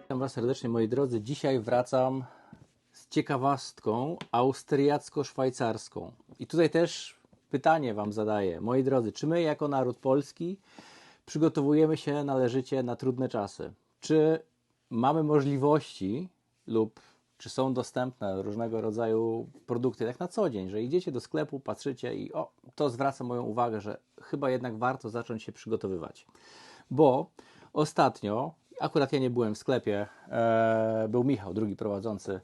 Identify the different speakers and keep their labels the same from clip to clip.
Speaker 1: Witam Was serdecznie, moi drodzy. Dzisiaj wracam z ciekawostką austriacko-szwajcarską. I tutaj też pytanie Wam zadaję, moi drodzy, czy my jako naród polski przygotowujemy się należycie na trudne czasy? Czy mamy możliwości lub czy są dostępne różnego rodzaju produkty tak na co dzień, że idziecie do sklepu, patrzycie i o, to zwraca moją uwagę, że chyba jednak warto zacząć się przygotowywać. Bo ostatnio, akurat ja nie byłem w sklepie, e, był Michał, drugi prowadzący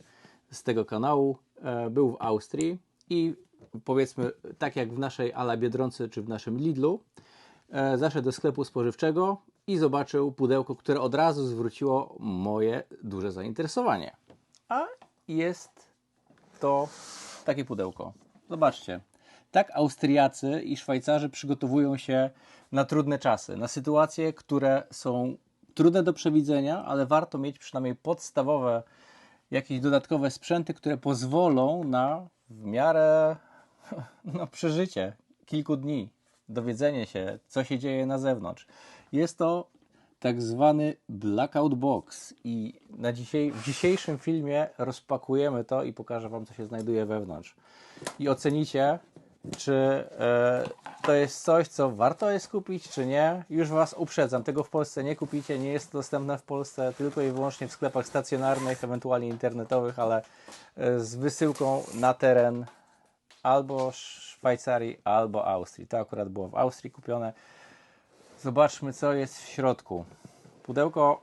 Speaker 1: z tego kanału, e, był w Austrii i powiedzmy, tak jak w naszej Ala Biedronce czy w naszym Lidlu, e, zaszedł do sklepu spożywczego i zobaczył pudełko, które od razu zwróciło moje duże zainteresowanie. A jest to takie pudełko. Zobaczcie. Tak Austriacy i Szwajcarzy przygotowują się na trudne czasy, na sytuacje, które są trudne do przewidzenia, ale warto mieć przynajmniej podstawowe jakieś dodatkowe sprzęty, które pozwolą na w miarę no, przeżycie kilku dni, dowiedzenie się, co się dzieje na zewnątrz. Jest to tak zwany blackout box i na dzisiaj, w dzisiejszym filmie rozpakujemy to i pokażę Wam, co się znajduje wewnątrz. I ocenicie, czy e, to jest coś, co warto jest kupić, czy nie. Już Was uprzedzam, tego w Polsce nie kupicie, nie jest dostępne w Polsce tylko i wyłącznie w sklepach stacjonarnych, ewentualnie internetowych, ale e, z wysyłką na teren albo Szwajcarii, albo Austrii. To akurat było w Austrii kupione. Zobaczmy, co jest w środku. Pudełko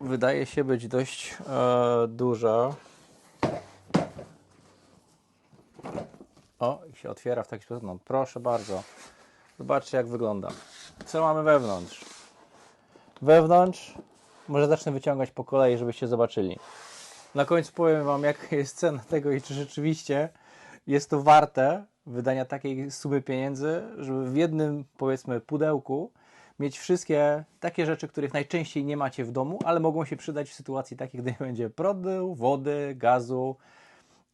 Speaker 1: wydaje się być dość e, duże. O, i się otwiera w taki sposób. No, proszę bardzo. Zobaczcie, jak wygląda. Co mamy wewnątrz? Wewnątrz, może zacznę wyciągać po kolei, żebyście zobaczyli. Na końcu powiem Wam, jaka jest cena tego i czy rzeczywiście jest to warte wydania takiej sumy pieniędzy, żeby w jednym, powiedzmy, pudełku mieć wszystkie takie rzeczy, których najczęściej nie macie w domu, ale mogą się przydać w sytuacji takiej, gdy będzie prądu, wody, gazu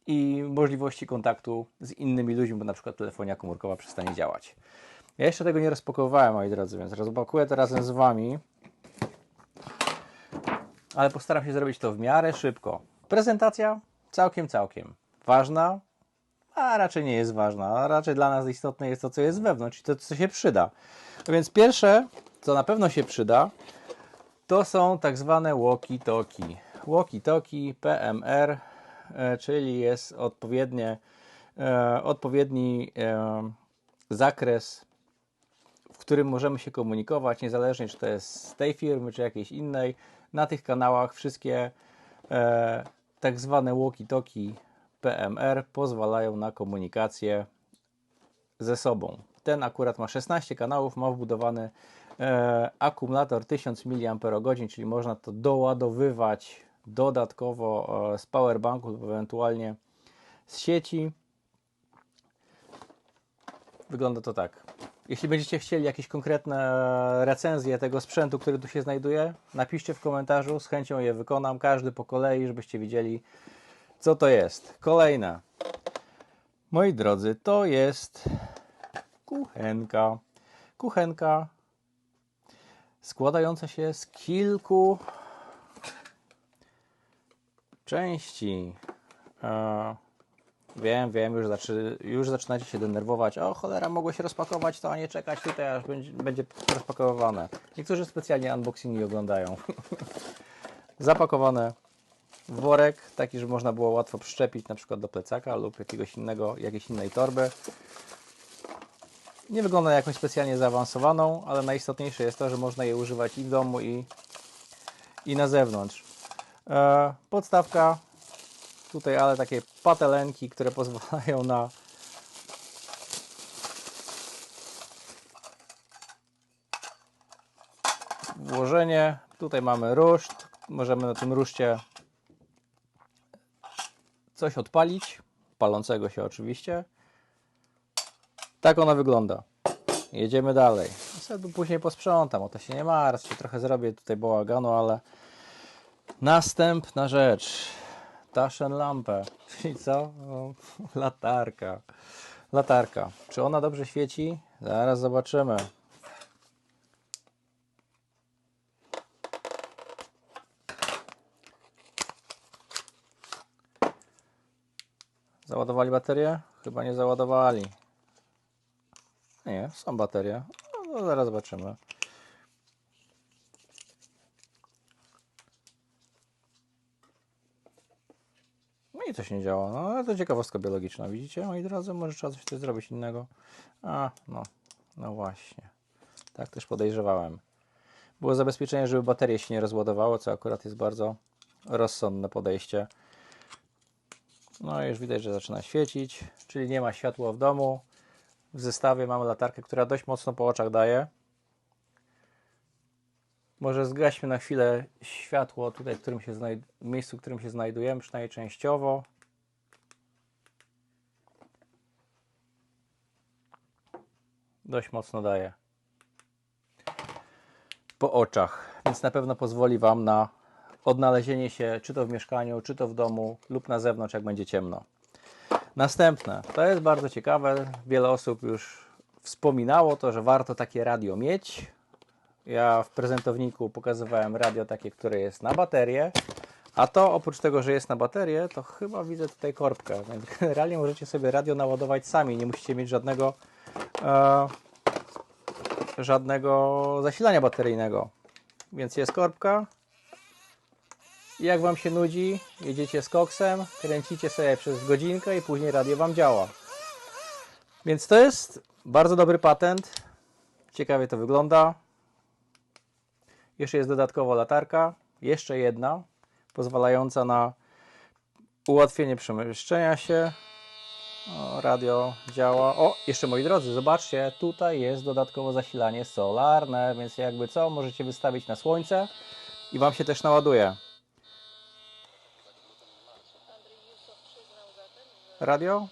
Speaker 1: i możliwości kontaktu z innymi ludźmi, bo na przykład telefonia komórkowa przestanie działać. Ja jeszcze tego nie rozpakowałem, moi drodzy, więc rozpakuję to razem z Wami, ale postaram się zrobić to w miarę szybko. Prezentacja całkiem, całkiem ważna, a raczej nie jest ważna. A raczej dla nas istotne jest to, co jest wewnątrz i to, co się przyda. Więc pierwsze, co na pewno się przyda, to są tak zwane walkie-talkie. Walkie-talkie PMR, e, czyli jest odpowiednie, e, odpowiedni e, zakres, w którym możemy się komunikować, niezależnie czy to jest z tej firmy, czy jakiejś innej. Na tych kanałach wszystkie tak zwane walkie-talkie PMR pozwalają na komunikację ze sobą. Ten akurat ma 16 kanałów, ma wbudowany e, akumulator 1000 mAh, czyli można to doładowywać dodatkowo e, z powerbanku lub ewentualnie z sieci. Wygląda to tak. Jeśli będziecie chcieli jakieś konkretne recenzje tego sprzętu, który tu się znajduje, napiszcie w komentarzu, z chęcią je wykonam, każdy po kolei, żebyście widzieli, co to jest. Kolejna. Moi drodzy, to jest kuchenka. Kuchenka składająca się z kilku części. E, wiem, wiem, już, zaczy, już zaczynacie się denerwować. O cholera, mogło się rozpakować to, a nie czekać tutaj, aż będzie, będzie rozpakowywane. Niektórzy specjalnie unboxingi oglądają. Zapakowane worek, taki, żeby można było łatwo przyczepić na przykład do plecaka lub jakiegoś innego, jakiejś innej torby. Nie wygląda jakąś specjalnie zaawansowaną, ale najistotniejsze jest to, że można je używać i w domu, i, i na zewnątrz. E, podstawka tutaj, ale takie patelenki, które pozwalają na włożenie. Tutaj mamy ruszt. Możemy na tym ruszcie coś odpalić, palącego się oczywiście. Tak ona wygląda. Jedziemy dalej. Sobie później posprzątam, o to się nie martw, trochę zrobię tutaj bałaganu, ale następna rzecz. Taschen lampę, czyli co? Latarka. latarka. Czy ona dobrze świeci? Zaraz zobaczymy. Załadowali baterię? Chyba nie załadowali. Nie, są baterie. No, no zaraz zobaczymy. No i coś nie działa. No ale to ciekawostka biologiczna, widzicie? Moi drodzy, może trzeba coś tutaj zrobić innego. A, no, no właśnie. Tak też podejrzewałem. Było zabezpieczenie, żeby baterie się nie rozładowało, co akurat jest bardzo rozsądne podejście. No już widać, że zaczyna świecić, czyli nie ma światła w domu. W zestawie mamy latarkę, która dość mocno po oczach daje. Może zgaśmy na chwilę światło tutaj, w, którym się znajd- miejscu, w którym się znajdujemy, przynajmniej częściowo. Dość mocno daje po oczach, więc na pewno pozwoli Wam na odnalezienie się czy to w mieszkaniu, czy to w domu lub na zewnątrz, jak będzie ciemno. Następne, to jest bardzo ciekawe. Wiele osób już wspominało to, że warto takie radio mieć. Ja w prezentowniku pokazywałem radio takie, które jest na baterię. A to oprócz tego, że jest na baterię, to chyba widzę tutaj korbkę. Więc generalnie możecie sobie radio naładować sami. Nie musicie mieć żadnego, e, żadnego zasilania bateryjnego. Więc jest korbka. Jak Wam się nudzi, jedziecie z koksem, kręcicie sobie przez godzinkę i później radio Wam działa. Więc to jest bardzo dobry patent. Ciekawie to wygląda. Jeszcze jest dodatkowo latarka, jeszcze jedna, pozwalająca na ułatwienie przemieszczenia się. O, radio działa. O, jeszcze moi drodzy, zobaczcie, tutaj jest dodatkowo zasilanie solarne, więc jakby co, możecie wystawić na słońce i Wam się też naładuje. Radio?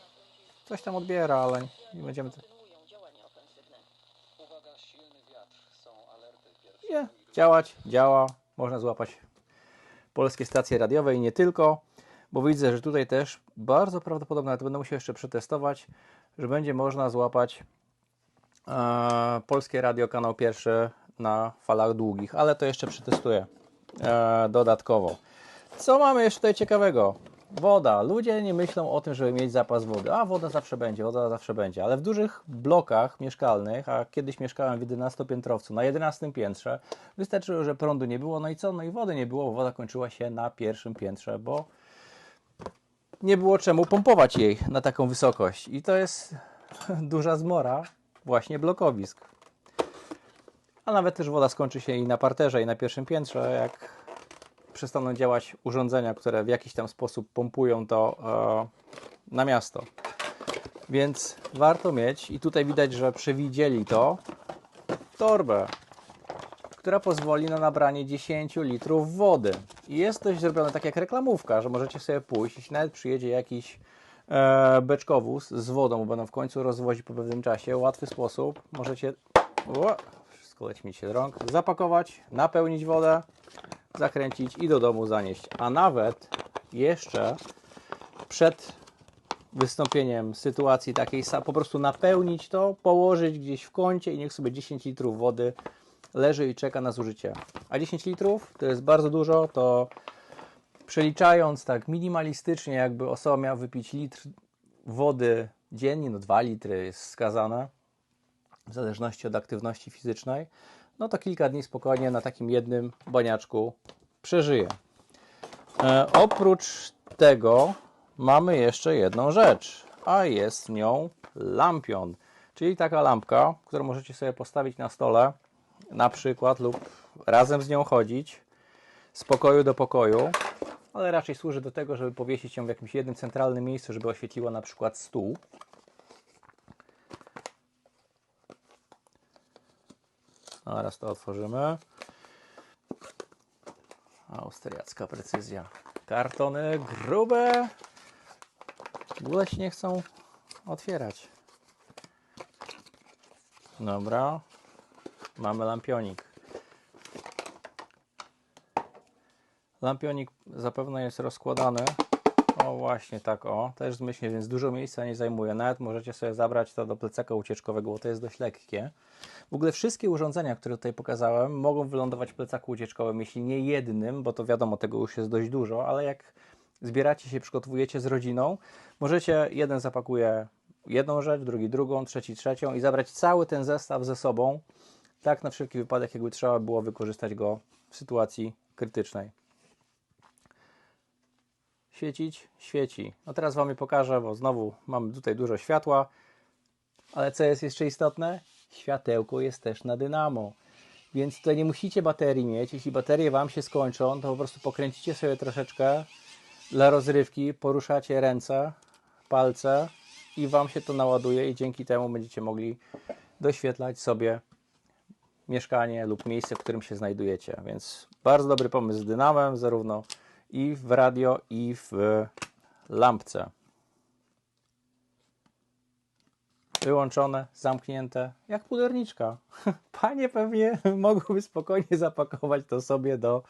Speaker 1: Coś tam odbiera, ale nie będziemy... Nie, działać, działa. Można złapać polskie stacje radiowe i nie tylko, bo widzę, że tutaj też bardzo prawdopodobne, ale to będę musiał jeszcze przetestować, że będzie można złapać e, polskie radio kanał pierwszy na falach długich, ale to jeszcze przetestuję e, dodatkowo. Co mamy jeszcze tutaj ciekawego? Woda. Ludzie nie myślą o tym, żeby mieć zapas wody. A woda zawsze będzie, woda zawsze będzie. Ale w dużych blokach mieszkalnych, a kiedyś mieszkałem w 11-piętrowcu, na 11 piętrze, wystarczyło, że prądu nie było. No i co? No i wody nie było, bo woda kończyła się na pierwszym piętrze, bo nie było czemu pompować jej na taką wysokość. I to jest duża zmora właśnie blokowisk. A nawet też woda skończy się i na parterze, i na pierwszym piętrze, jak przestaną działać urządzenia, które w jakiś tam sposób pompują to e, na miasto. Więc warto mieć, i tutaj widać, że przewidzieli to, torbę, która pozwoli na nabranie 10 litrów wody. I jest to zrobione tak jak reklamówka, że możecie sobie pójść, jeśli nawet przyjedzie jakiś e, beczkowóz z wodą, bo będą w końcu rozwozić po pewnym czasie, łatwy sposób, możecie o, wszystko leci mi się z rąk, zapakować, napełnić wodę, zakręcić i do domu zanieść. A nawet jeszcze przed wystąpieniem sytuacji takiej, po prostu napełnić to, położyć gdzieś w kącie i niech sobie 10 litrów wody leży i czeka na zużycie. A 10 litrów to jest bardzo dużo, to przeliczając tak minimalistycznie, jakby osoba miała wypić litr wody dziennie, no 2 litry jest wskazane, w zależności od aktywności fizycznej, no to kilka dni spokojnie na takim jednym baniaczku przeżyje. E, oprócz tego mamy jeszcze jedną rzecz, a jest nią lampion, czyli taka lampka, którą możecie sobie postawić na stole, na przykład, lub razem z nią chodzić z pokoju do pokoju, ale raczej służy do tego, żeby powiesić ją w jakimś jednym centralnym miejscu, żeby oświetliła na przykład stół. Zaraz to otworzymy. Austriacka precyzja. Kartony grube. W ogóle się nie chcą otwierać. Dobra. Mamy lampionik. Lampionik zapewne jest rozkładany. O, właśnie tak, o. Też zmyślnie, więc dużo miejsca nie zajmuje. Nawet możecie sobie zabrać to do plecaka ucieczkowego, bo to jest dość lekkie. W ogóle wszystkie urządzenia, które tutaj pokazałem, mogą wylądować w plecaku ucieczkowym, jeśli nie jednym, bo to wiadomo, tego już jest dość dużo, ale jak zbieracie się, przygotowujecie z rodziną, możecie, jeden zapakuje jedną rzecz, drugi drugą, trzeci trzecią i zabrać cały ten zestaw ze sobą, tak na wszelki wypadek, jakby trzeba było wykorzystać go w sytuacji krytycznej. Świecić? Świeci. No teraz Wam je pokażę, bo znowu mamy tutaj dużo światła, ale co jest jeszcze istotne? Światełko jest też na dynamo. Więc tutaj nie musicie baterii mieć. Jeśli baterie Wam się skończą, to po prostu pokręcicie sobie troszeczkę dla rozrywki, poruszacie ręce, palce i Wam się to naładuje i dzięki temu będziecie mogli doświetlać sobie mieszkanie lub miejsce, w którym się znajdujecie. Więc bardzo dobry pomysł z dynamem, zarówno i w radio, i w lampce. Wyłączone, zamknięte, jak puderniczka. Panie pewnie mogłyby spokojnie zapakować to sobie do,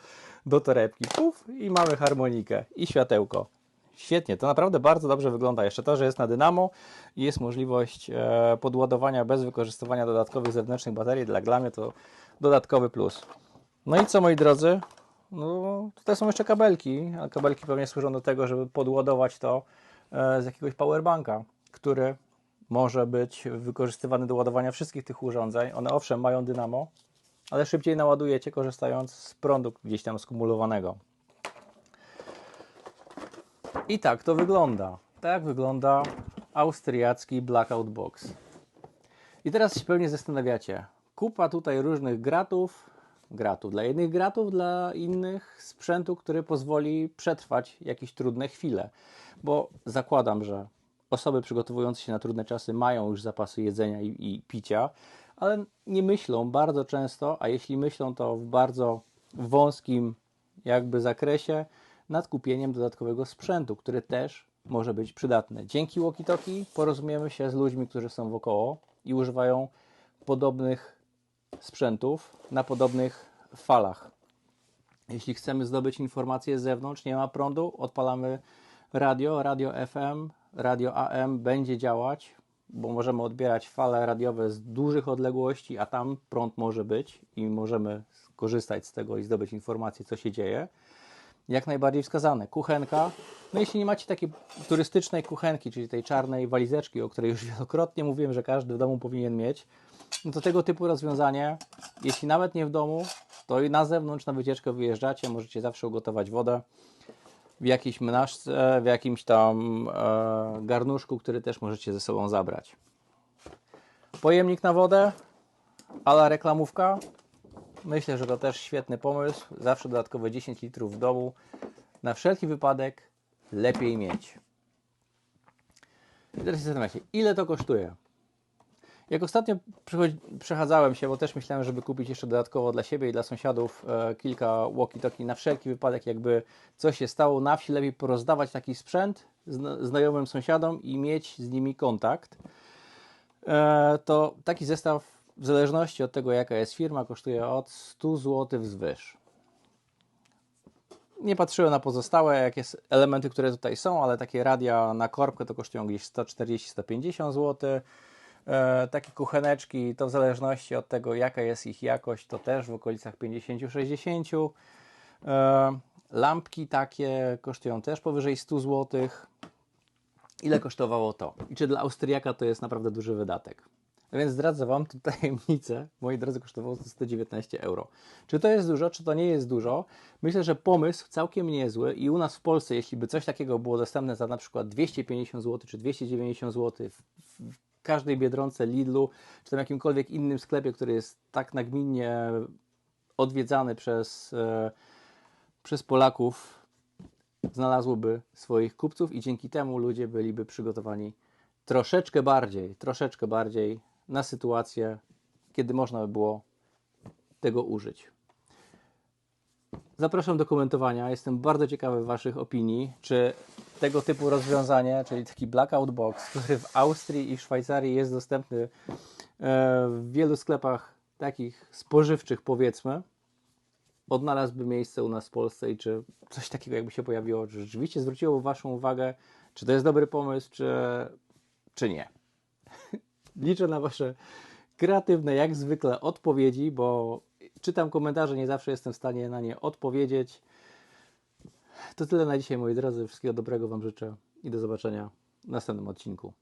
Speaker 1: do torebki. Puf, i mamy harmonikę i światełko. Świetnie, to naprawdę bardzo dobrze wygląda. Jeszcze to, że jest na dynamo i jest możliwość e, podładowania bez wykorzystywania dodatkowych zewnętrznych baterii, dla, mnie to dodatkowy plus. No i co moi drodzy? No, tutaj są jeszcze kabelki, a kabelki pewnie służą do tego, żeby podładować to e, z jakiegoś powerbanka, który może być wykorzystywany do ładowania wszystkich tych urządzeń. One owszem mają dynamo, ale szybciej naładujecie korzystając z prądu gdzieś tam skumulowanego. I tak to wygląda. Tak wygląda austriacki Blackout Box. I teraz się pewnie zastanawiacie. Kupa tutaj różnych gratów, gratów dla jednych gratów, dla innych sprzętu, który pozwoli przetrwać jakieś trudne chwile. Bo zakładam, że osoby przygotowujące się na trudne czasy mają już zapasy jedzenia i, i picia, ale nie myślą bardzo często, a jeśli myślą, to w bardzo wąskim jakby zakresie nad kupieniem dodatkowego sprzętu, który też może być przydatny. Dzięki walkie-talkie porozumiemy się z ludźmi, którzy są wokoło i używają podobnych sprzętów na podobnych falach. Jeśli chcemy zdobyć informacje z zewnątrz, nie ma prądu, odpalamy radio, radio FM, radio AM będzie działać, bo możemy odbierać fale radiowe z dużych odległości, a tam prąd może być i możemy skorzystać z tego i zdobyć informacje, co się dzieje. Jak najbardziej wskazane. Kuchenka. No jeśli nie macie takiej turystycznej kuchenki, czyli tej czarnej walizeczki, o której już wielokrotnie mówiłem, że każdy w domu powinien mieć, no to tego typu rozwiązanie, jeśli nawet nie w domu, to i na zewnątrz na wycieczkę wyjeżdżacie, możecie zawsze ugotować wodę w jakiejś menażce, w jakimś tam e, garnuszku, który też możecie ze sobą zabrać. Pojemnik na wodę, ala reklamówka. Myślę, że to też świetny pomysł. Zawsze dodatkowe 10 litrów w domu. Na wszelki wypadek lepiej mieć. I teraz się zastanawiacie, ile to kosztuje? Jak ostatnio przechadzałem się, bo też myślałem, żeby kupić jeszcze dodatkowo dla siebie i dla sąsiadów e, kilka walkie-talkie na wszelki wypadek, jakby coś się stało na wsi, lepiej porozdawać taki sprzęt zna- znajomym sąsiadom i mieć z nimi kontakt. E, to taki zestaw, w zależności od tego, jaka jest firma, kosztuje od 100 zł wzwyż. Nie patrzyłem na pozostałe jakieś elementy, które tutaj są, ale takie radia na korbkę to kosztują gdzieś 140-150 zł. E, takie kucheneczki, to w zależności od tego, jaka jest ich jakość, to też w okolicach 50-60. E, lampki takie kosztują też powyżej 100 zł. Ile kosztowało to? I czy dla Austriaka to jest naprawdę duży wydatek? A więc zdradzę Wam tu tajemnicę. Moi drodzy, kosztowało to 119 euro. Czy to jest dużo, czy to nie jest dużo? Myślę, że pomysł całkiem niezły i u nas w Polsce, jeśli by coś takiego było dostępne za na przykład 250 zł czy 290 zł w, w każdej Biedronce, Lidlu, czy tam jakimkolwiek innym sklepie, który jest tak nagminnie odwiedzany przez, e, przez Polaków, znalazłoby swoich kupców i dzięki temu ludzie byliby przygotowani troszeczkę bardziej, troszeczkę bardziej na sytuację, kiedy można by było tego użyć. Zapraszam do komentowania. Jestem bardzo ciekawy Waszych opinii. Czy tego typu rozwiązanie, czyli taki blackout box, który w Austrii i w Szwajcarii jest dostępny e, w wielu sklepach takich spożywczych, powiedzmy, odnalazłby miejsce u nas w Polsce i czy coś takiego jakby się pojawiło, czy rzeczywiście zwróciło Waszą uwagę, czy to jest dobry pomysł, czy, czy nie. Liczę na Wasze kreatywne, jak zwykle, odpowiedzi, bo czytam komentarze, nie zawsze jestem w stanie na nie odpowiedzieć. To tyle na dzisiaj, moi drodzy. Wszystkiego dobrego Wam życzę i do zobaczenia w następnym odcinku.